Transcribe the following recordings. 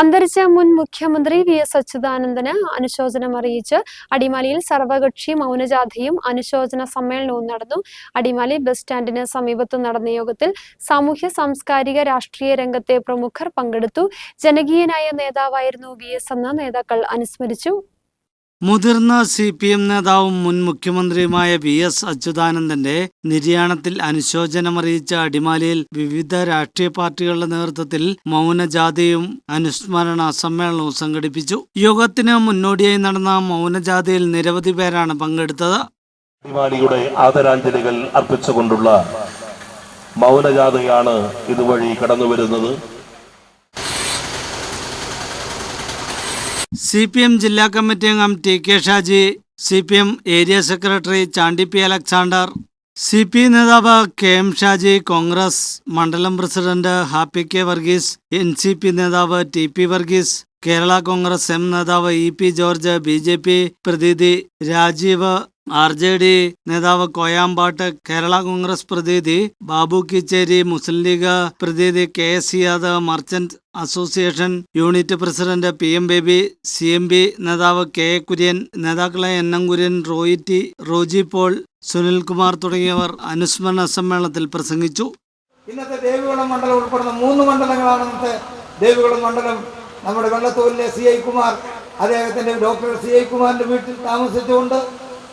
അന്തരിച്ച മുൻ മുഖ്യമന്ത്രി വി എസ് അച്യുതാനന്ദന് അനുശോചനം അറിയിച്ച് അടിമാലിയിൽ സർവകക്ഷി മൗനജാഥയും അനുശോചന സമ്മേളനവും നടന്നു. അടിമാലി ബസ് സ്റ്റാൻഡിന് സമീപത്ത് നടന്ന യോഗത്തിൽ സാമൂഹ്യ സാംസ്കാരിക രാഷ്ട്രീയ രംഗത്തെ പ്രമുഖർ പങ്കെടുത്തു. ജനകീയനായ നേതാവായിരുന്നു വി എസ് എന്ന നേതാക്കൾ അനുസ്മരിച്ചു. മുതിർന്ന സി പി എം നേതാവും മുൻ മുഖ്യമന്ത്രിയുമായ വി എസ് അച്യുതാനന്ദന്റെ നിര്യാണത്തിൽ അനുശോചനമറിയിച്ച അടിമാലിയിൽ വിവിധ രാഷ്ട്രീയ പാർട്ടികളുടെ നേതൃത്വത്തിൽ മൗനജാഥയും അനുസ്മരണ സമ്മേളനവും സംഘടിപ്പിച്ചു. യോഗത്തിന് മുന്നോടിയായി നടന്ന മൗനജാഥയിൽ നിരവധി പേരാണ് പങ്കെടുത്തത്. അടിമാലിയുടെ ആദരാഞ്ജലികൾ അർപ്പിച്ചുകൊണ്ടുള്ള മൗനജാഥയാണ് ഇതുവഴി കടന്നു സി പി എം ജില്ലാ കമ്മിറ്റി അംഗം T K Shaji C P M area secretary Chandy P Alexander C P നേതാവ് കെ എം ഷാജി കോൺഗ്രസ് മണ്ഡലം president Happy K Varghese N C P നേതാവ് T P Varghese Kerala Congress M നേതാവ് E P George B J P പ്രതിനിധി Rajeev R J D നേതാവ് കോയാമ്പാട്ട് കേരള കോൺഗ്രസ് പ്രതിനിധി ബാബു കിച്ചേരി മുസ്ലിം ലീഗ് പ്രതിനിധി K S Yadav merchant association unit president P M Baby C M P നേതാവ് K A Kurian നേതാക്കളെ N M Kurian റോയിറ്റി Roji Paul Sunilkumar തുടങ്ങിയവർ അനുസ്മരണ സമ്മേളനത്തിൽ പ്രസംഗിച്ചു. ഇന്നത്തെ ദേവികുളം മണ്ഡലം ഉൾപ്പെടുന്ന മൂന്ന് മണ്ഡലങ്ങളാണ് ഇന്നത്തെ ദേവികുളം മണ്ഡലം. നമ്മുടെ വെള്ളത്തോലിലെ സി ഐ കുമാർ അദ്ദേഹത്തിന്റെ ഡോക്ടർ സി ഐ കുമാറിന്റെ വീട്ടിൽ താമസിച്ചുകൊണ്ട്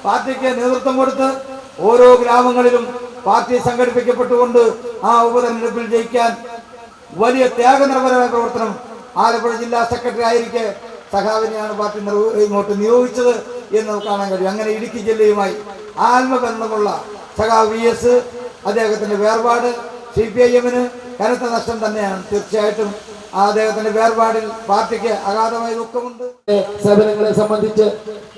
പാർട്ടിക്ക് നേതൃത്വം കൊടുത്ത് ഓരോ ഗ്രാമങ്ങളിലും പാർട്ടി സംഘടിപ്പിക്കപ്പെട്ടുകൊണ്ട് ആ ഉപതെരഞ്ഞെടുപ്പിൽ ജയിക്കാൻ വലിയ ത്യാഗനിർഭരമായ പ്രവർത്തനം ആലപ്പുഴ ജില്ലാ സെക്രട്ടറി ആയിരിക്കെ സഖാവിനെയാണ് പാർട്ടി ഇങ്ങോട്ട് നിയോഗിച്ചത് എന്ന് കാണാൻ കഴിയും. അങ്ങനെ ഇടുക്കി ജില്ലയുമായി ആത്മബന്ധമുള്ള സഖാവ് വി എസ് അദ്ദേഹത്തിന്റെ വേർപാട് സി പി ഐ എമ്മിന് കനത്ത നഷ്ടം തന്നെയാണ്. തീർച്ചയായിട്ടും അദ്ദേഹത്തിന്റെ വേർപാടിൽ പാർട്ടിക്ക് അഗാധമായ ദുഃഖമുണ്ട്. സേവനങ്ങളെ സംബന്ധിച്ച്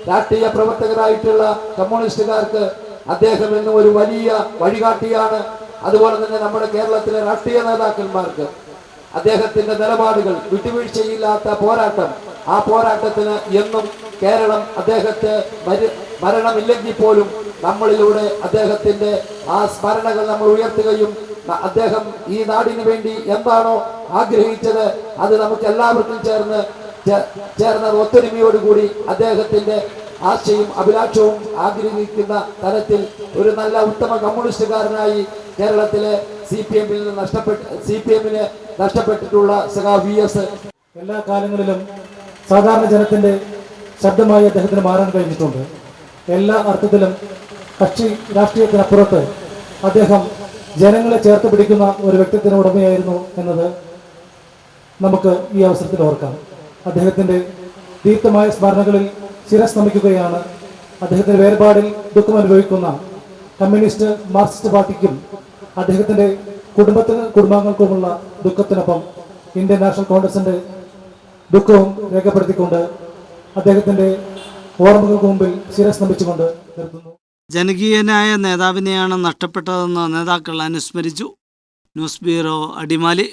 രാഷ്ട്രീയ പ്രവർത്തകരായിട്ടുള്ള കമ്മ്യൂണിസ്റ്റുകാർക്ക് അദ്ദേഹം എന്നും ഒരു വലിയ വഴികാട്ടിയാണ്. അതുപോലെ തന്നെ നമ്മുടെ കേരളത്തിലെ രാഷ്ട്രീയ നേതാക്കന്മാർക്ക് അദ്ദേഹത്തിന്റെ നിലപാടുകൾ വിട്ടുവീഴ്ചയില്ലാത്ത പോരാട്ടം. ആ പോരാട്ടത്തിന് എന്നും കേരളം അദ്ദേഹത്തെ മര- മരണമില്ലെങ്കിൽ പോലും നമ്മളിലൂടെ അദ്ദേഹത്തിന്റെ ആ സ്മരണകൾ നമ്മൾ ഉയർത്തുകയും അദ്ദേഹം ഈ നാടിനു വേണ്ടി എന്താണോ ആഗ്രഹിച്ചത് അത് നമുക്ക് എല്ലാവർക്കും ചേർന്ന് ചേർന്ന ഒത്തൊരുമയോടുകൂടി അദ്ദേഹത്തിന്റെ ആശയും അഭിലാഷവും ആഗ്രഹിക്കുന്ന തരത്തിൽ ഒരു നല്ല ഉത്തമ കമ്മ്യൂണിസ്റ്റുകാരനായി കേരളത്തിലെ സി പി എമ്മിൽ നിന്ന് നഷ്ടപ്പെട്ട് സി പി എമ്മിന് നഷ്ടപ്പെട്ടിട്ടുള്ള സഖാ വി എസ് എല്ലാ കാലങ്ങളിലും സാധാരണ ജനത്തിന്റെ ശബ്ദമായി അദ്ദേഹത്തിന് മാറാൻ കഴിഞ്ഞിട്ടുണ്ട്. എല്ലാ അർത്ഥത്തിലും കക്ഷി രാഷ്ട്രീയത്തിനപ്പുറത്ത് അദ്ദേഹം ജനങ്ങളെ ചേർത്ത് പിടിക്കുന്ന ഒരു വ്യക്തിത്വത്തിന് ഉടമയായിരുന്നു എന്നത് നമുക്ക് ഈ അവസരത്തിൽ ഓർക്കാം. അദ്ദേഹത്തിന്റെ ദീപ്തമായ സ്മരണകളിൽ ശിരസ് നമിക്കുകയാണ് അദ്ദേഹത്തിന്റെ വേർപാടിൽ ദുഃഖം അനുഭവിക്കുന്ന കമ്മ്യൂണിസ്റ്റ് മാർക്സിസ്റ്റ് പാർട്ടിക്കും അദ്ദേഹത്തിന്റെ കുടുംബത്തിന് കുടുംബാംഗങ്ങൾക്കുമുള്ള ദുഃഖത്തിനൊപ്പം ഇന്ത്യൻ നാഷണൽ കോൺഗ്രസിന്റെ ദുഃഖവും രേഖപ്പെടുത്തിക്കൊണ്ട് അദ്ദേഹത്തിന്റെ ഓർമ്മകൾക്ക് മുമ്പിൽ ശിരസ് നിർത്തുന്നു. ജനകീയനായ നേതാവിനെയാണ് നഷ്ടപ്പെട്ടതെന്ന് നേതാക്കൾ അനുസ്മരിച്ചു. News bureau Adimali.